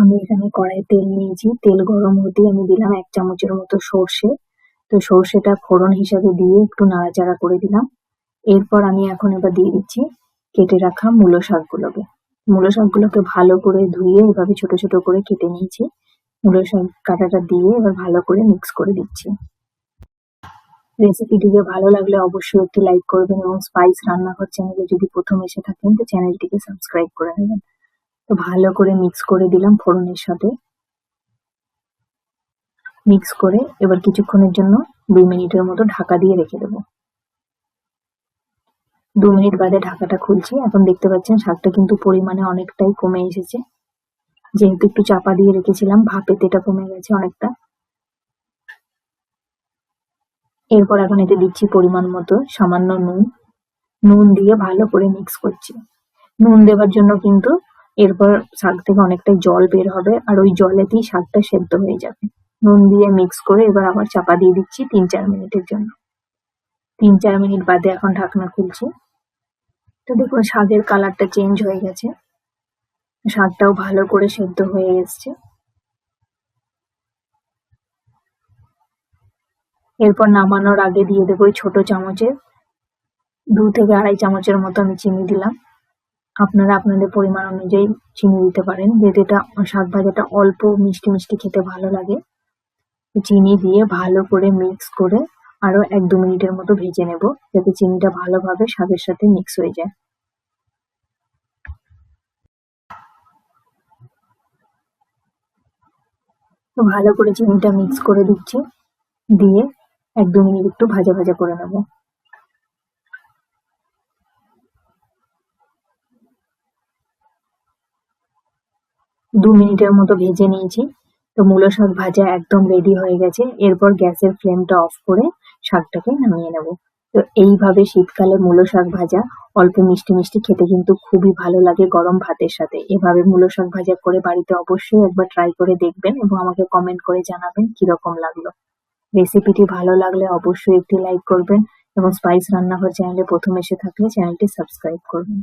আমি এখানে কড়াই তেল নিয়েছি। তেল গরম হতেই আমি দিলাম এক চামচের মতো সর্ষে। তো সর্ষেটা ফোড়ন হিসাবে দিয়ে একটু নাড়াচাড়া করে দিলাম। এরপর আমি এখন এবার দিয়ে দিচ্ছি কেটে রাখা মূলো শাকগুলোকে। মূলো শাকগুলোকে ভালো করে ধুয়ে এভাবে ছোট ছোট করে কেটে নিয়েছি। মূলো শাক কাটাটা দিয়ে এবার ভালো করে মিক্স করে দিচ্ছি। রেসিপিটিকে ভালো লাগলে অবশ্যই একটি লাইক করবেন এবং স্পাইস রান্নাঘর চ্যানেলে যদি প্রথম এসে থাকেন, তো চ্যানেলটিকে সাবস্ক্রাইব করে নেবেন। ভালো করে মিক্স করে দিলাম ফোড়নের সাথে। মিক্স করে এবার কিছুক্ষণের জন্য দুই মিনিটের মতো ঢাকা দিয়ে রেখে দেবো। দু মিনিট বাদে ঢাকাটা খুলছি। এখন দেখতে পাচ্ছেন শাকটা কিন্তু পরিমাণে অনেকটাই কমে এসেছে। যেহেতু একটু চাপা দিয়ে রেখেছিলাম ভাপেতে এটা কমে গেছে অনেকটা। এরপর এখন এতে দিচ্ছি পরিমাণ মতো সামান্য নুন। নুন দিয়ে ভালো করে মিক্স করছি। নুন দেওয়ার জন্য কিন্তু এরপর শাক থেকে অনেকটাই জল বের হবে আর ওই জলেতেই শাকটা সেদ্ধ হয়ে যাবে। নুন দিয়ে মিক্স করে এবার আবার চাপা দিয়ে দিচ্ছি তিন চার মিনিটের জন্য। তিন চার মিনিট বাদে এখন ঢাকনা খুলছি। তো দেখুন, শাকের কালারটা চেঞ্জ হয়ে গেছে। শাকটাও ভালো করে সেদ্ধ হয়ে এসছে। এরপর নামানোর আগে দিয়ে দেবো ওই ছোট চামচের, দু থেকে আড়াই চামচের মতো আমি চিনি দিলাম। আপনারা আপনাদের পরিমাণ অনুযায়ী চিনি দিতে পারেন। যেহেতু এটা শাক ভাজাটা অল্প মিষ্টি মিষ্টি খেতে ভালো লাগে, চিনি দিয়ে ভালো করে মিক্স করে আরও এক দু মিনিটের মতো ভেজে নেব, যাতে চিনিটা ভালোভাবে শাকের সাথে মিক্স হয়ে যায়। তো ভালো করে চিনিটা মিক্স করে দিচ্ছি, দিয়ে এক দু মিনিট একটু ভাজা ভাজা করে নেব। দু মিনিটের মতো ভেজে নিয়েছি। তো মূলো শাক ভাজা একদম রেডি হয়ে গেছে। এরপর গ্যাসের ফ্লেমটা অফ করে শাকটাকে নামিয়ে নেব। তো এইভাবে শীতকালে মূলো শাক ভাজা অল্প মিষ্টি মিষ্টি খেতে কিন্তু খুবই ভালো লাগে গরম ভাতের সাথে। এভাবে মূলো শাক ভাজা করে বাড়িতে অবশ্যই একবার ট্রাই করে দেখবেন এবং আমাকে কমেন্ট করে জানাবেন কীরকম লাগল। রেসিপিটি ভালো লাগলে অবশ্যই একটি লাইক করবেন এবং স্পাইস রান্নাঘর চ্যানেলে প্রথম এসে থাকলে চ্যানেলটি সাবস্ক্রাইব করবেন।